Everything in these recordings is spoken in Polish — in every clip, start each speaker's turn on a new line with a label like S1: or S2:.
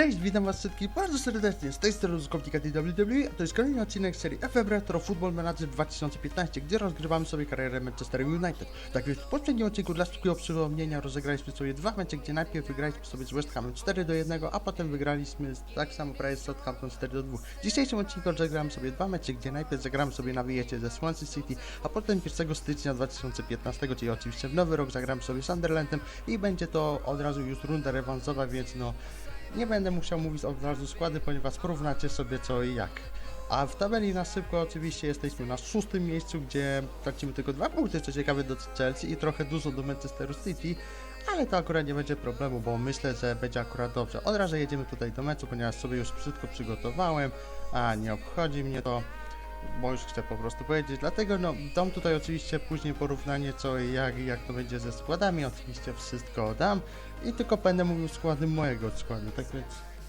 S1: Cześć, witam was wszystkich bardzo serdecznie, z tej strony Complicated WWE, a to jest kolejny odcinek serii FF Retro Football Manager 2015, gdzie rozgrywamy sobie karierę Manchester United. Tak więc w poprzednim odcinku dla szybkiego przypomnienia rozegraliśmy sobie dwa mecze, gdzie najpierw wygraliśmy sobie z West Hamem 4 do 1, a potem wygraliśmy tak samo prawie z Southampton 4 do 2. W dzisiejszym odcinku rozegramy sobie dwa mecze, gdzie najpierw zagramy sobie na wyjeździe ze Swansea City, a potem 1 stycznia 2015, czyli oczywiście w nowy rok zagramy sobie z Sunderlandem i będzie to od razu już runda rewansowa, więc no nie będę musiał mówić od razu składy, ponieważ porównacie sobie co i jak. A w tabeli na szybko oczywiście jesteśmy na szóstym miejscu, gdzie tracimy tylko dwa punkty, co ciekawe do Chelsea i trochę dużo do Manchesteru City, ale to akurat nie będzie problemu, bo myślę, że będzie akurat dobrze. Od razu jedziemy tutaj do meczu, ponieważ sobie już wszystko przygotowałem, a nie obchodzi mnie to, bo już chcę po prostu powiedzieć. Dlatego no, dam tutaj oczywiście później porównanie co i jak, jak to będzie ze składami, oczywiście wszystko dam i tylko będę mówił składy mojego składu, tak więc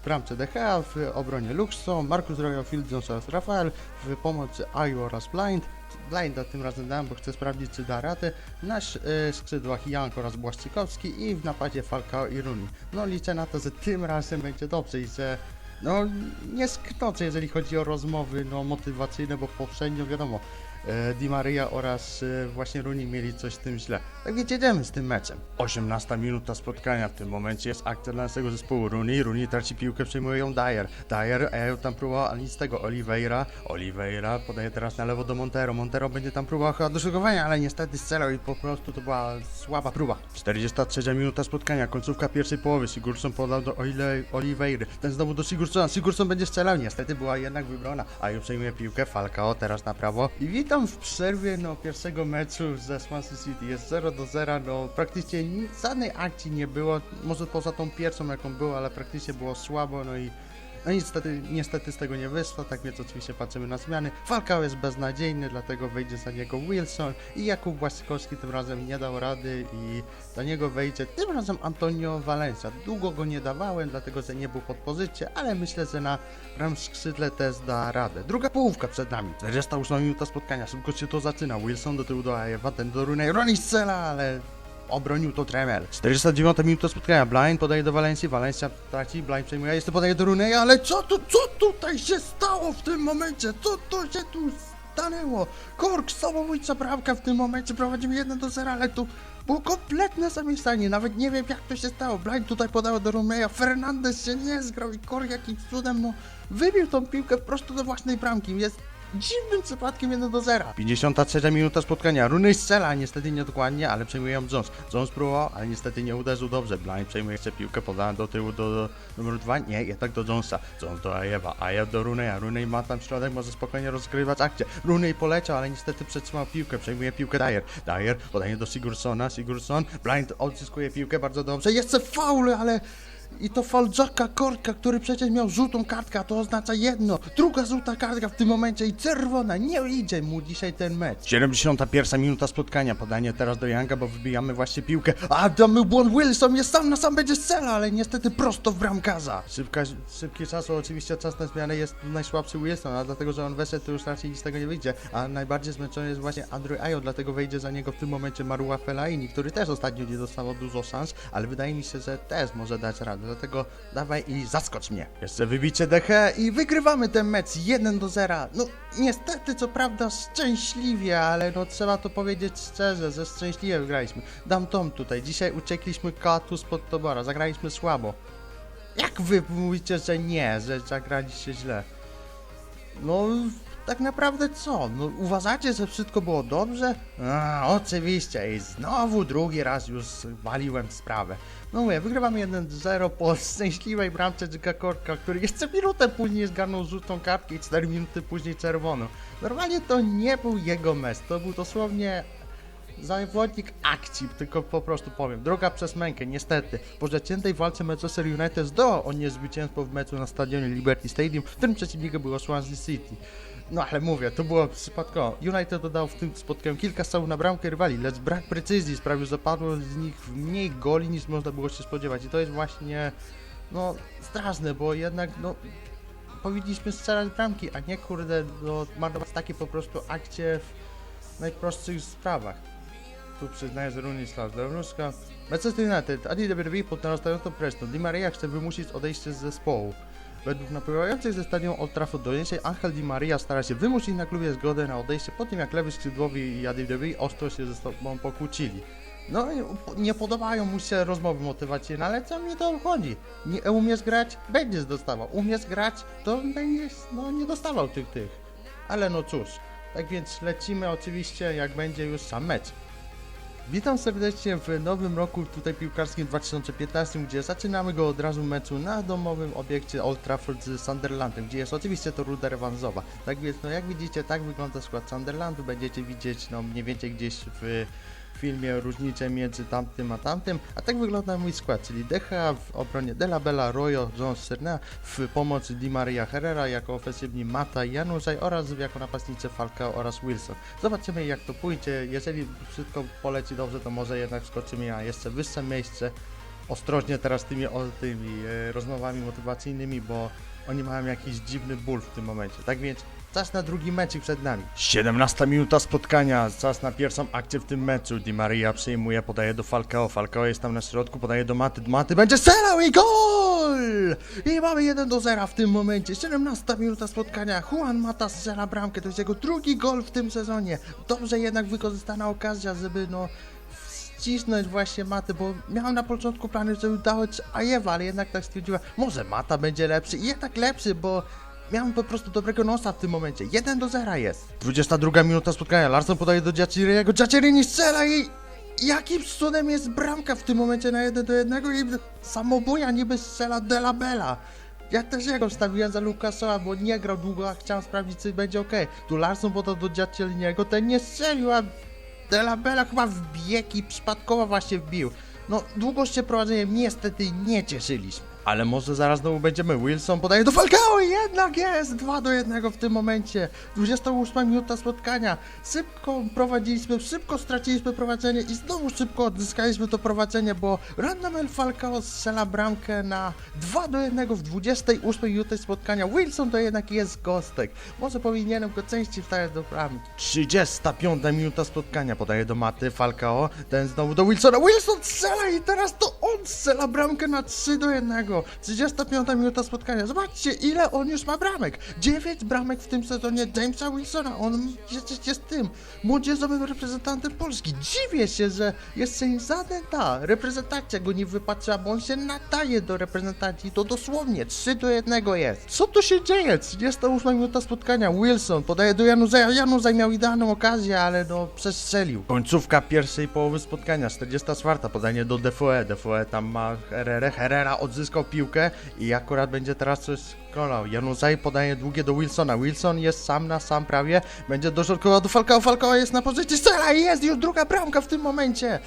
S1: w bramce DH, w obronie Luxo, Marcus Royal, Phil Jones oraz Rafael, w pomocy Ayu oraz Blind, Blinda tym razem dałem, bo chcę sprawdzić czy da radę, na y, skrzydłach Jank oraz Błaszczykowski i w napadzie Falcao i Runi. No liczę na to, że tym razem będzie dobrze i że no nie sknoczę, jeżeli chodzi o rozmowy no, motywacyjne, bo poprzednio wiadomo, Di Maria oraz e, właśnie Rooney mieli coś z tym źle. Tak więc jedziemy z tym meczem. 18 minuta spotkania, w tym momencie jest akcja dla naszego zespołu. Rooney, Rooney traci piłkę, przejmuje ją Dyer. Dyer, e, tam próbował, ale nic z tego, Oliveira, Oliveira podaje teraz na lewo do Montero, Montero będzie tam próbował chyba do szykowania, ale niestety strzelał i po prostu to była słaba próba. 43 minuta spotkania, końcówka pierwszej połowy, Sigurdsson podał do Oliveiry, ten znowu do Sigurdssona, Sigurdsson będzie strzelał, niestety była jednak wybrona, a już przejmuje piłkę, Falcao teraz na prawo. I witam w przerwie no, pierwszego meczu ze Swansea City, jest 0 do 0, no praktycznie żadnej akcji nie było, może poza tą pierwszą jaką było, ale praktycznie było słabo, no i no niestety, niestety z tego nie wyszło, tak więc oczywiście patrzymy na zmiany. Falcao jest beznadziejny, dlatego wejdzie za niego Wilson i Jakub Błaszczykowski tym razem nie dał rady i za niego wejdzie tym razem Antonio Valencia. Długo go nie dawałem, dlatego że nie był pod pozycję, ale myślę, że na ram skrzydle też da radę. Druga połówka przed nami. 48 minuta spotkania, szybko się to zaczyna. Wilson do tyłu do Ajewa, ten do strzela, ale obronił to Tremel. 49 minuta spotkania, Blind podaje do Walencji, Valencia traci, Blind przejmuje, jeszcze podaje do Runeya, ale co tu, co tutaj się stało w tym momencie? Co to się tu stanęło? Kork, samobójca bramka w tym momencie, prowadzimy 1 do 0, ale tu było kompletne zamieszanie, nawet nie wiem jak to się stało. Blind tutaj podał do Runeya, Fernandez się nie zgrał i Kork jakimś cudem, no, wybił tą piłkę prosto do własnej bramki, jest dziwnym przypadkiem 1 do 0. 53 minuta spotkania. Runy strzela, niestety niedokładnie, ale przejmuje ją Jones. Jones próbował, ale niestety nie uderzył dobrze. Blind przejmuje jeszcze piłkę, podana do tyłu do, do numeru 2. Nie, jednak do Jonesa. Jones do Ajewa, Ajew do Runeya. Runej ma tam środek, może spokojnie rozgrywać akcję. Runej poleciał, ale niestety przetrzymał piłkę. Przejmuje piłkę Dyer. Dyer podanie do Sigurdssona. Sigurdsson. Blind odzyskuje piłkę bardzo dobrze. Jeszcze faul, ale... I to fal Jacka Korka, który przecież miał żółtą kartkę, a to oznacza jedno. Druga żółta kartka w tym momencie i czerwona. Nie idzie mu dzisiaj ten mecz. 71 minuta spotkania. Podanie teraz do Younga, bo wybijamy właśnie piłkę. A damy błąd Wilson jest sam na sam będzie strzela, ale niestety prosto w bramkarza. Szybka, szybki czas, oczywiście czas na zmianę jest najsłabszy Wilson, a dlatego, że on weszedł, to już raczej nic z tego nie wyjdzie. A najbardziej zmęczony jest właśnie Andrew Ayo, dlatego wejdzie za niego w tym momencie Marua Fellaini, który też ostatnio nie dostawał dużo szans, ale wydaje mi się, że też może dać radę. Dlatego dawaj i zaskocz mnie. Jeszcze wybicie DH i wygrywamy ten mecz 1 do 0. No niestety, co prawda szczęśliwie, ale no trzeba to powiedzieć szczerze, że szczęśliwie wygraliśmy. Dam tom tutaj. Dzisiaj uciekliśmy katu spod tobora, zagraliśmy słabo. Jak wy mówicie, że nie, że zagraliście źle? No, tak naprawdę co? No, uważacie, że wszystko było dobrze? A, oczywiście i znowu drugi raz już waliłem sprawę. No mówię, wygrywamy 1-0 po szczęśliwej bramce Dzika Korka, który jeszcze minutę później zgarnął żółtą kartkę i 4 minuty później czerwoną. Normalnie to nie był jego mecz, to był dosłownie zawodnik akcji, tylko po prostu powiem. Droga przez mękę, niestety. Po zaciętej walce Manchester United zdołał on nie zwycięstwo w meczu na stadionie Liberty Stadium, w którym przeciwnikiem było Swansea City. No ale mówię, to było przypadkowo. United dodał w tym spotkaniu kilka strzałów na bramkę rywali, lecz brak precyzji sprawił, że padło z nich mniej goli niż można było się spodziewać. I to jest właśnie, no, straszne, bo jednak, no, powinniśmy strzelać bramki, a nie kurde, no, marnować takie po prostu akcje w najprostszych sprawach. Tu przyznaję, że Runisław Dawruszka Manchester United, Adi WWE pod narastającą presją. Di Maria chce wymusić odejście z zespołu. Według napływających ze stadionu Old Trafford doniesień Angel Di Maria stara się wymusić na klubie zgodę na odejście po tym jak lewy skrzydłowy i Adi WWE ostro się ze sobą pokłócili. No nie podobają mu się rozmowy motywacyjne, ale co mnie to obchodzi? Nie umiesz grać? Będziesz dostawał. Umiesz grać? To będziesz, no nie dostawał tych, tych. Ale no cóż, tak więc lecimy oczywiście jak będzie już sam mecz. Witam serdecznie w nowym roku tutaj piłkarskim 2015, gdzie zaczynamy go od razu meczu na domowym obiekcie Old Trafford z Sunderlandem, gdzie jest oczywiście to ruda rewanżowa. Tak więc, no jak widzicie, tak wygląda skład Sunderlandu, będziecie widzieć no mniej więcej gdzieś w filmie różnice między tamtym a tamtym, a tak wygląda mój skład, czyli Decha w obronie Della Bella, Royo, Jones Serna, w pomocy Di Maria Herrera, jako ofensywni Mata i Januszaj oraz jako napastnicy Falcao oraz Wilson. Zobaczymy jak to pójdzie, jeżeli wszystko poleci dobrze, to może jednak skoczymy na jeszcze wyższe miejsce. Ostrożnie teraz tymi, o, tymi e, rozmowami motywacyjnymi, bo oni mają jakiś dziwny ból w tym momencie. Tak więc czas na drugi mecz przed nami. 17 minuta spotkania, czas na pierwszą akcję w tym meczu. Di Maria przyjmuje, podaje do Falcao. Falcao jest tam na środku, podaje do Maty. Maty będzie strzelał i gol! I mamy 1 do 0 w tym momencie. 17 minuta spotkania. Juan Mata strzela bramkę. To jest jego drugi gol w tym sezonie. Dobrze jednak wykorzystana okazja, żeby no wcisnąć właśnie Matę, bo miałem na początku plany, żeby dać Ajewa, ale jednak tak stwierdziła, może Mata będzie lepszy i jednak lepszy, bo miałem po prostu dobrego nosa w tym momencie. 1 do 0 jest. 22 minuta spotkania, Larson podaje do Giacieriego, Giacieri strzela i jakim cudem jest bramka w tym momencie na 1 do 1 i samobuja niby strzela Della Bella. Ja też jego wstawiłem za Lukasowa, bo nie grał długo, a chciałem sprawdzić, czy będzie ok. Tu Larson podał do Giacieliniego, ten nie strzelił, a Della Bella chyba wbiegł i przypadkowo właśnie wbił. No, długoście prowadzeniem niestety nie cieszyliśmy. Ale może zaraz znowu będziemy. Wilson podaje do Falcao i jednak jest 2 do 1 w tym momencie. 28 minuta spotkania. Szybko prowadziliśmy, szybko straciliśmy prowadzenie i znowu szybko odzyskaliśmy to prowadzenie, bo Radamel Falcao strzela bramkę na 2 do 1 w 28 minucie spotkania. Wilson to jednak jest gostek. Może powinienem go częściej wstawiać do bramki. 35 minuta spotkania. Podaje do Maty Falcao. Ten znowu do Wilsona. Wilson strzela i teraz to on strzela bramkę na 3 do 1. 35 minuta spotkania. Zobaczcie, ile on już ma bramek. 9 bramek w tym sezonie Jamesa Wilsona. On jest, jest tym młodzieżowym reprezentantem Polski. Dziwię się, że jeszcze żaden ta reprezentacja go nie wypatrzyła, bo on się nadaje do reprezentacji. To dosłownie 3 do 1 jest. Co tu się dzieje? 38 minuta spotkania. Wilson podaje do Januzeja. Januzaj miał idealną okazję, ale no przestrzelił. Końcówka pierwszej połowy spotkania. 44 podanie do Defoe. Defoe tam ma Herrera. Herrera odzyskał piłkę i akurat będzie teraz coś kolał. Januzaj podaje długie do Wilsona. Wilson jest sam na sam prawie. Będzie dośrodkował do Falcao. Falcao jest na pozycji strzela i jest już druga bramka w tym momencie.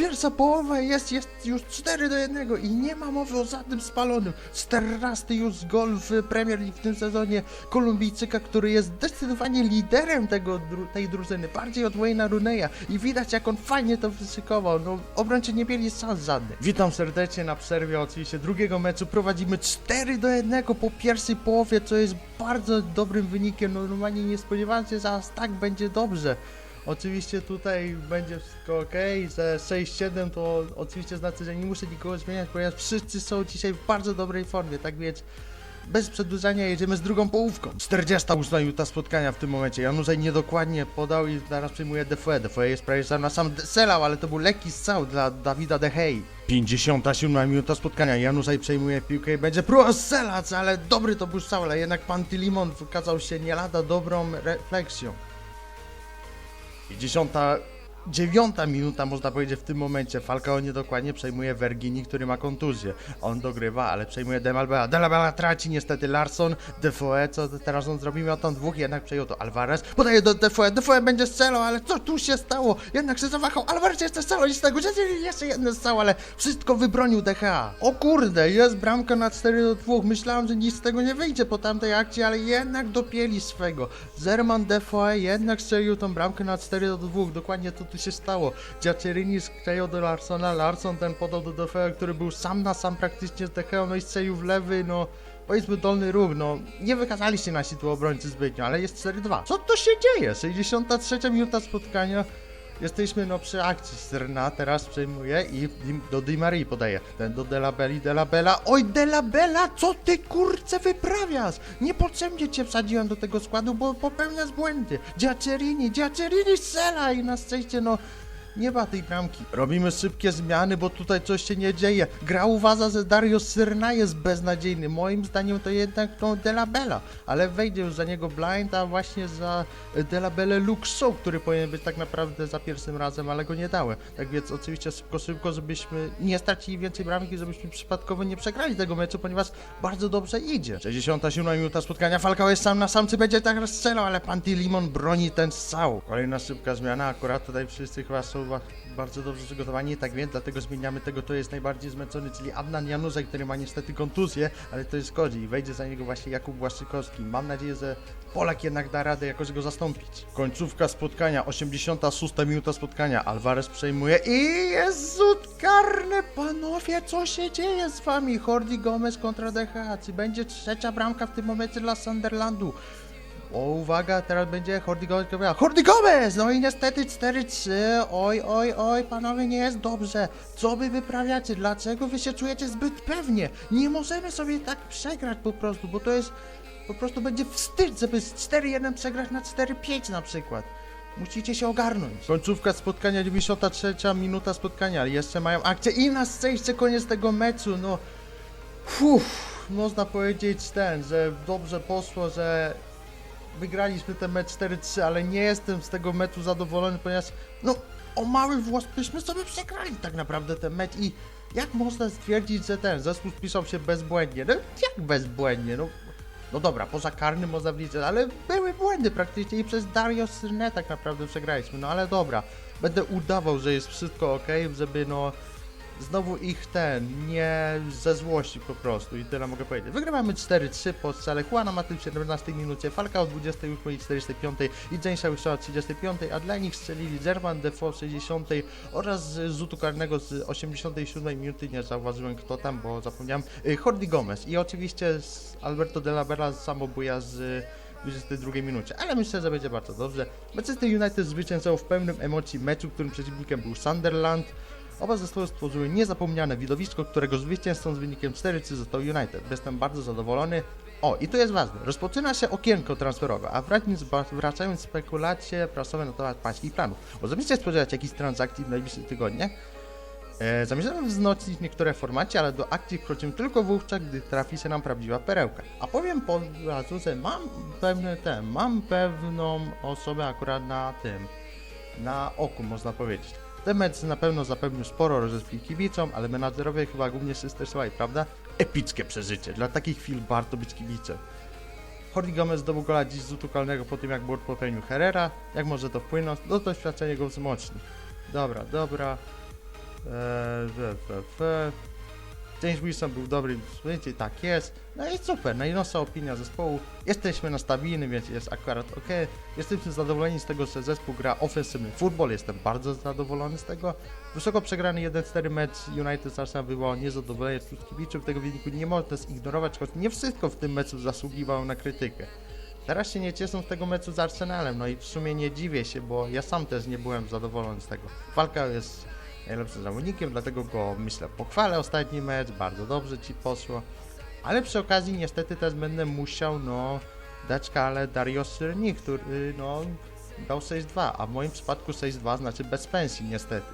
S1: Pierwsza połowa jest, jest już 4 do 1 i nie ma mowy o żadnym spalonym. 14 już gol w Premier League w tym sezonie Kolumbijczyka, który jest zdecydowanie liderem tego, tej drużyny, bardziej od Wayne'a Runeya i widać jak on fajnie to wyszykował. No, obrońcy nie mieli szans żadnych. Witam serdecznie na przerwie oczywiście drugiego meczu. Prowadzimy 4 do 1 po pierwszej połowie, co jest bardzo dobrym wynikiem. No, normalnie nie spodziewałem się, że aż tak będzie dobrze. Oczywiście tutaj będzie wszystko ok, że 6-7 to oczywiście znaczy, że nie muszę nikogo zmieniać, ponieważ wszyscy są dzisiaj w bardzo dobrej formie, tak więc bez przedłużania jedziemy z drugą połówką. 48 minuta spotkania w tym momencie. Januszaj niedokładnie podał i zaraz przyjmuje Defoe. Defoe jest prawie sam na sam selał, ale to był lekki strzał dla Dawida De Gea. 57 minuta spotkania. Januszaj przejmuje piłkę i będzie próbował strzelać, ale dobry to był strzał, ale jednak pan Tilimon wykazał się nie lada dobrą refleksją. I dziesiąta, dziewiąta minuta można powiedzieć w tym momencie. Falcao niedokładnie przejmuje Vergini, który ma kontuzję. On dogrywa, ale przejmuje Demalbea. Demalbea traci niestety Larson, Defoe, co teraz on zrobi? Miał tam dwóch, jednak przejął to Alvarez. Podaje do Defoe, Defoe będzie strzelał, ale co tu się stało? Jednak się zawahał, Alvarez jeszcze strzelał z tego jeszcze jeden strzał, ale wszystko wybronił DHA. O kurde, jest bramka na 4 do 2. Myślałem, że nic z tego nie wyjdzie po tamtej akcji, ale jednak dopieli swego. Zerman Defoe jednak strzelił tą bramkę na 4 do 2. Dokładnie to tu się stało. Giacerini skrzył do Larsona, Larson ten podał do Defoe, który był sam na sam praktycznie z Decheą, no i strzelił w lewy, no powiedzmy dolny róg, no nie wykazali się nasi tu obrońcy zbytnio, ale jest 4-2. Co to się dzieje? 63 minuta spotkania. Jesteśmy no przy akcji. Serna teraz przejmuje i do Di Marii podaje. Ten do Della Belli, Della Bella. Oj, Della Bella, co ty kurce wyprawiasz? Niepotrzebnie cię wsadziłem do tego składu, bo popełniasz błędy. Giacerini, Giacerini strzela i na szczęście no nie ma tej bramki. Robimy szybkie zmiany, bo tutaj coś się nie dzieje. Gra uważa, że Dario Syrna jest beznadziejny. Moim zdaniem to jednak no Della Bella, ale wejdzie już za niego Blind, a właśnie za Luke Shaw, który powinien być tak naprawdę za pierwszym razem, ale go nie dałem. Tak więc oczywiście szybko, szybko, żebyśmy nie stracili więcej bramki, żebyśmy przypadkowo nie przegrali tego meczu, ponieważ bardzo dobrze idzie. 67 minuta spotkania, Falcao jest sam na samcy, będzie tak strzelał, ale Panty Limon broni ten strzał. Kolejna szybka zmiana, akurat tutaj wszyscy chyba są ba- bardzo dobrze przygotowani, tak więc dlatego zmieniamy tego, kto jest najbardziej zmęczony, czyli Adnan Januzek, który ma niestety kontuzję, ale to jest szkodzi i wejdzie za niego właśnie Jakub Błaszczykowski. Mam nadzieję, że Polak jednak da radę jakoś go zastąpić. Końcówka spotkania, 86 minuta spotkania, Alvarez przejmuje i jest rzut karny, panowie, co się dzieje z wami? Hordi Gomez kontra DH, czy będzie trzecia bramka w tym momencie dla Sunderlandu? O, uwaga, teraz będzie Hordy Gomez. Hordy Gomez! No i niestety 4-3. Oj, oj, oj, panowie, nie jest dobrze. Co wy wyprawiacie? Dlaczego wy się czujecie zbyt pewnie? Nie możemy sobie tak przegrać po prostu, bo to jest... Po prostu będzie wstyd, żeby z 4-1 przegrać na 4-5 na przykład. Musicie się ogarnąć. Końcówka spotkania, 93 minuta spotkania, jeszcze mają akcję i na szczęście koniec tego meczu, no... Uff, można powiedzieć ten, że dobrze poszło, że wygraliśmy ten mecz 4-3, ale nie jestem z tego meczu zadowolony, ponieważ no o mały włos byśmy sobie przegrali tak naprawdę ten mecz i jak można stwierdzić, że ten zespół spisał się bezbłędnie? No jak bezbłędnie? No, no dobra, poza karnym można wliczyć, ale były błędy praktycznie i przez Dario Syrne tak naprawdę przegraliśmy, no ale dobra, będę udawał, że jest wszystko ok, żeby no znowu ich ten, nie ze złości po prostu i tyle mogę powiedzieć. Wygrywamy 4-3 po strzale Juana Maty w 17 minucie, Falcao w 28 i 45 i Jamesa w 35, a dla nich strzelili Zerban Defoe w 60 oraz z rzutu karnego z 87 minuty, nie zauważyłem kto tam, bo zapomniałem, y, Hordy Gomez i oczywiście z Alberto de la Vera samobuja z 22 minucie, ale myślę, że będzie bardzo dobrze. Manchester United zwyciężał w pełnym emocji meczu, którym przeciwnikiem był Sunderland. Oba zespoły stworzyły niezapomniane widowisko, którego zwycięzcą z wynikiem 4-3 został United. Jestem bardzo zadowolony. O, i to jest ważne. Rozpoczyna się okienko transferowe, a wracając, wracają spekulacje prasowe na temat pańskich planów. Możecie spodziewać jakichś transakcji w najbliższych tygodniach? E, zamierzamy wzmocnić niektóre formacie, ale do akcji wkroczymy tylko wówczas, gdy trafi się nam prawdziwa perełka. A powiem po razu, że mam pewne ten, mam pewną osobę akurat na tym, na oku można powiedzieć. Mecz na pewno zapewnił sporo rozrywki kibicom, ale menadżerowie chyba głównie się stresowali, prawda? Epickie przeżycie. Dla takich chwil warto być kibicem. Jordi Gomez zdobył gola dziś z rzutu kalnego po tym jak Burt popełnił Herrera. Jak może to wpłynąć? No doświadczenie go wzmocni. Dobra, dobra. Eee, fe, fe, fe. James Wilson był w sprincie, tak jest. No i super, najnowsza opinia zespołu. Jesteśmy nastawieni, więc jest akurat ok. Jesteśmy zadowoleni z tego, że zespół gra ofensywny futbol. Jestem bardzo zadowolony z tego. Wysoko przegrany 1-4 mecz United z Arsenal było niezadowolenie wśród kibiców. Tego wyniku nie można zignorować, choć nie wszystko w tym meczu zasługiwało na krytykę. Teraz się nie cieszą z tego meczu z Arsenalem, no i w sumie nie dziwię się, bo ja sam też nie byłem zadowolony z tego. Walka jest najlepszym zawodnikiem, dlatego go myślę pochwalę ostatni mecz, bardzo dobrze ci poszło. Ale przy okazji niestety też będę musiał no dać skalę Dario Syrni, który no dał 6-2, a w moim przypadku 6-2 znaczy bez pensji niestety.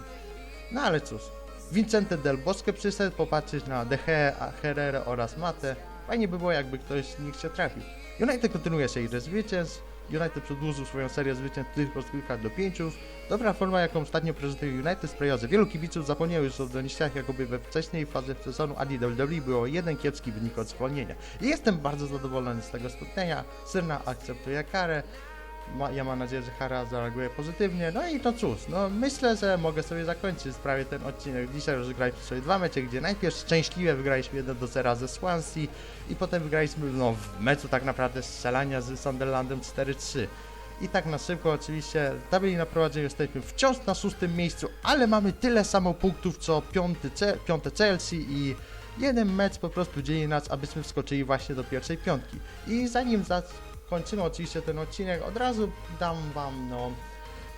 S1: No ale cóż, Vincente Del Bosque przyszedł popatrzeć na De Gea, Herrera oraz Mate. Fajnie by było jakby ktoś z nich się trafił. United kontynuuje serię zwycięstw. United przedłużył swoją serię zwycięstw tylko z kilka do pięciu. Dobra forma, jaką ostatnio prezentuje United sprawia, że wielu kibiców zapomniało już o doniesieniach, jakoby we wcześniej fazie sezonu ADWW było jeden kiepski wynik od zwolnienia. I jestem bardzo zadowolony z tego spotkania. Syrna akceptuje karę. Ma, ja mam nadzieję, że Hara zareaguje pozytywnie. No i to cóż, no myślę, że mogę sobie zakończyć prawie ten odcinek. Dzisiaj rozegraliśmy sobie dwa mecze, gdzie najpierw szczęśliwie wygraliśmy 1 do 0 ze Swansea i potem wygraliśmy no, w meczu tak naprawdę strzelania z Sunderlandem 4-3. I tak na szybko oczywiście tabeli na prowadzeniu jesteśmy wciąż na szóstym miejscu, ale mamy tyle samo punktów co piąty, piąte Chelsea i jeden mecz po prostu dzieli nas, abyśmy wskoczyli właśnie do pierwszej piątki. I zanim zakończymy oczywiście ten odcinek, od razu dam wam no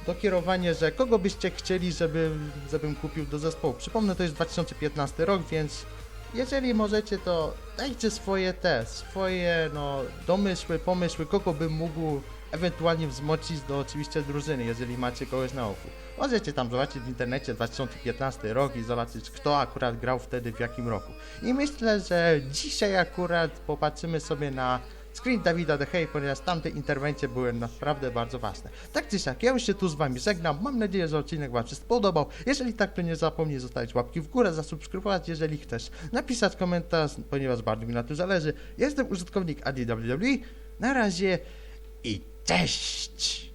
S1: to kierowanie, że kogo byście chcieli, żeby, żebym kupił do zespołu. Przypomnę, to jest 2015 rok, więc jeżeli możecie, to dajcie swoje te, swoje no, domysły, pomysły, kogo bym mógł ewentualnie wzmocnić do oczywiście drużyny, jeżeli macie kogoś na oku. Możecie tam zobaczyć w internecie 2015 rok i zobaczyć, kto akurat grał wtedy w jakim roku. I myślę, że dzisiaj akurat popatrzymy sobie na screen Dawida De Gea, ponieważ tamte interwencje były naprawdę bardzo ważne. Tak czy siak, ja już się tu z wami żegnam. Mam nadzieję, że odcinek wam się spodobał. Jeżeli tak, to nie zapomnij zostawić łapki w górę, zasubskrybować, jeżeli chcesz. Napisać komentarz, ponieważ bardzo mi na tym zależy. Jestem użytkownik ADWW. Na razie i cześć!